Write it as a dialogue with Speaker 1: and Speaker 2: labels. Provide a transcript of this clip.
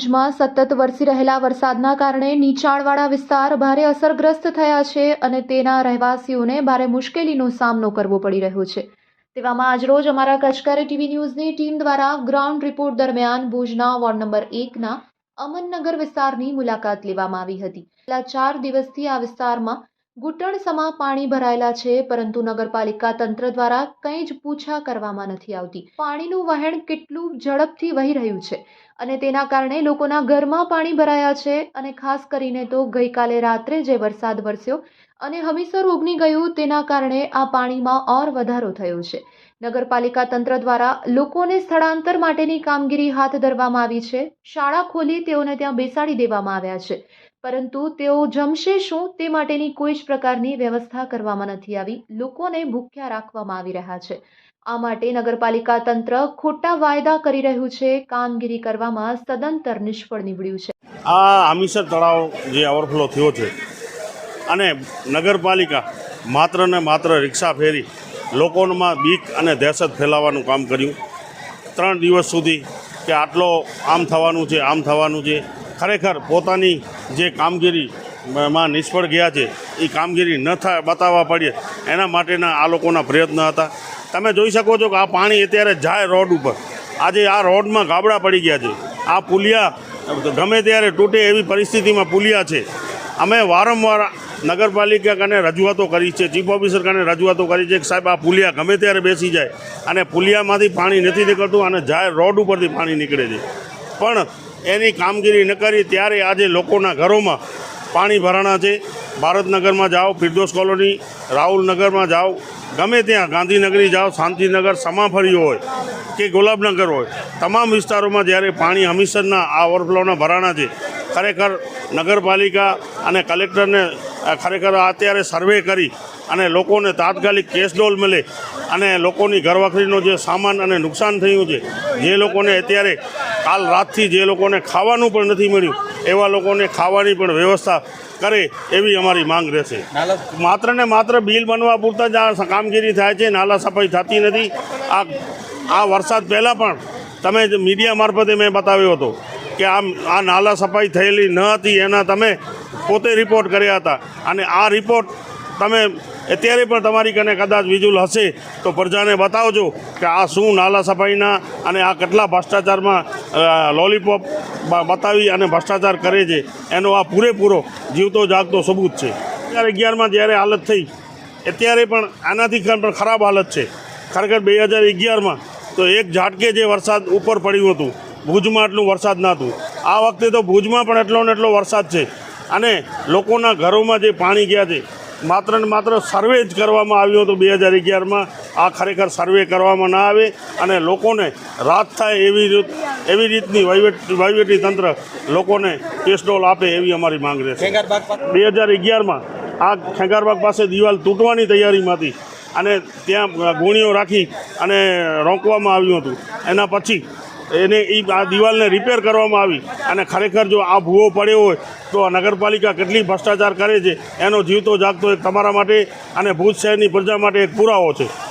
Speaker 1: ભુજમાં સતત વરસી રહેલા વરસાદના કારણે નીચાણવાળા વિસ્તાર ભારે અસરગ્રસ્ત થયા છે અને તેના રહેવાસીઓને ભારે મુશ્કેલીનો સામનો કરવો પડી રહ્યો છે. તેવામાં આજરોજ અમારા કચકારી ટીવી ન્યૂઝની ટીમ દ્વારા ગ્રાઉન્ડ રિપોર્ટ દરમિયાન ભુજના વોર્ડ નંબર એકના અમનનગર વિસ્તારની મુલાકાત લેવામાં આવી હતી. છેલ્લા ચાર દિવસથી આ વિસ્તારમાં ઘૂંટણસમા પાણી ભરાયેલા છે, પરંતુ નગરપાલિકા તંત્ર દ્વારા કંઈ જ પૂછા કરવામાં નથી આવતી. પાણીનું વહેણ કેટલું ઝડપથી વહી રહ્યું છે અને તેના કારણે લોકોના ઘરમાં પાણી ભરાયા છે અને ખાસ કરીને તો ગઈકાલે રાત્રે જે વરસાદ વરસ્યો અને હમીસર ઉગની ગયું તેના કારણે આ પાણીમાં ઓર વધારો થયો છે. નગરપાલિકા તંત્ર દ્વારા લોકોને સ્થળાંતર માટેની કામગીરી હાથ ધરવામાં આવી છે. શાળા ખોલી તેઓને ત્યાં બેસાડી દેવામાં આવ્યા છે. પરંતુ તેઓ જમશે શું તે માટેની કોઈ જ પ્રકારની વ્યવસ્થા કરવામાં નથી આવી. લોકોને ભૂખ્યા રાખવામાં આવી રહ્યા છે. આ માટે નગરપાલિકા તંત્ર ખોટા વાયદા કરી રહ્યું છે. કામગીરી કરવામાં સદંતર નિષ્ફળ નીવડ્યું છે.
Speaker 2: આ હમીસર તળાવ જે ઓવરફ્લો થયો છે અને નગરપાલિકા માત્ર ને માત્ર રિક્ષા ફેરી લોકોમાં બીક અને દહેશત ફેલાવવાનું કામ કર્યું. ત્રણ દિવસ સુધી કે આટલો આમ થવાનું છે, આમ થવાનું છે. ખરેખર પોતાની જે કામગીરી માં નિષ્ફળ ગયા છે એ કામગીરી ન થાય બતાવવા પડીએ. એના માટેના આ લોકોના પ્રયત્ન હતા. તમે જોઈ શકો છો કે આ પાણી અત્યારે જાય રોડ ઉપર. આજે આ રોડમાં ગાબડા પડી ગયા છે. આ પુલિયા ગમે ત્યારે તૂટે એવી પરિસ્થિતિમાં પુલિયા છે. અમે વારંવાર નગરપાલિકા કને રજૂઆતો કરી છે, ચીફ ઓફિસર કને રજૂઆતો કરી છે કે સાહેબ, આ પુલિયા ગમે ત્યારે બેસી જાય. અને પુલિયામાંથી પાણી નથી નીકળતું અને જાહેર રોડ ઉપરથી પાણી નીકળે છે. પણ એની કામગીરી ન કરી ત્યારે આજે લોકોના ઘરોમાં પાણી ભરાણા છે. ભારતનગરમાં જાઓ, ફિરદોસ કોલોની, રાહુલનગરમાં જાઓ, ગમે ત્યાં ગાંધીનગરી જાઓ, શાંતિનગર સમાફરી હોય કે ગુલાબનગર હોય, તમામ વિસ્તારોમાં જ્યારે પાણી હમીસરના આ ઓવરફ્લોના ભરાણા છે, ખરેખર નગરપાલિકા અને કલેક્ટરને ખરેખર અત્યારે સર્વે કરી અને લોકોને તાત્કાલિક કેશ ડોલ મળે અને લોકોની ઘરવખરીનો જે સામાન અને નુકસાન થયું છે જે લોકોને અત્યારે કાલ રાતથી જે લોકોને ખાવાનું પણ નથી મળ્યું એવા લોકોને ખાવાની પણ વ્યવસ્થા કરે એવી અમારી માંગ રહેશે. માત્ર ને માત્ર બિલ બનવા પૂરતા જ આ કામગીરી થાય છે નાલા સફાઈ થતી નથી. આ આ વરસાદ પહેલાં પણ તમે મીડિયા મારફતે મેં બતાવ્યો હતો કે આમ આ નાલા સફાઈ થયેલી ન હતી એના તમે પોતે રિપોર્ટ કર્યા હતા. અને આ રિપોર્ટ તમે અત્યારે પણ તમારી કને કદાચ વિજુલ હશે, તો પ્રજાને બતાવજો કે આ શું નાલા સફાઈના અને આ કેટલા ભ્રષ્ટાચારમાં લોલીપોપ બતાવી અને ભ્રષ્ટાચાર કરે છે. એનો આ પૂરેપૂરો જીવતો જાગતો સબૂત છે. ત્યારે અગિયારમાં જ્યારે હાલત થઈ, અત્યારે પણ આનાથી પણ ખરાબ હાલત છે. ખરેખર બે હજાર અગિયારમાં તો એક ઝાટકે જે વરસાદ ઉપર પડ્યું હતું, ભુજમાં એટલું વરસાદ નહોતું. આ વખતે તો ભુજમાં પણ એટલો ને એટલો વરસાદ છે. અને લોકોના ઘરોમાં જે પાણી ગયા છે માત્ર ને માત્ર સર્વે જ કરવામાં આવ્યું હતું બે હજાર અગિયારમાં. આ ખરેખર સર્વે કરવામાં ના આવે અને લોકોને રાત થાય એવી રીત એવી રીતની વહીવટ તંત્ર લોકોને પેસ્ટોલ આપે એવી અમારી માંગ રહેશે. બે હજાર અગિયારમાં આ ખેંગારબાગ પાસે દિવાલ તૂટવાની તૈયારીમાં હતી અને ત્યાં ગોળીઓ રાખી અને રોકવામાં આવ્યું હતું. એના પછી એને એ આ દિવાલને રિપેર કરવામાં આવી. અને ખરેખર જો આ ભૂવો પડ્યો હોય, તો નગરપાલિકા કેટલી ભ્રષ્ટાચાર કરે છે, એનો જીવતો જાગતો એક તમારા માટે અને ભુજ શહેરની પ્રજા માટે એક પુરાવો છે.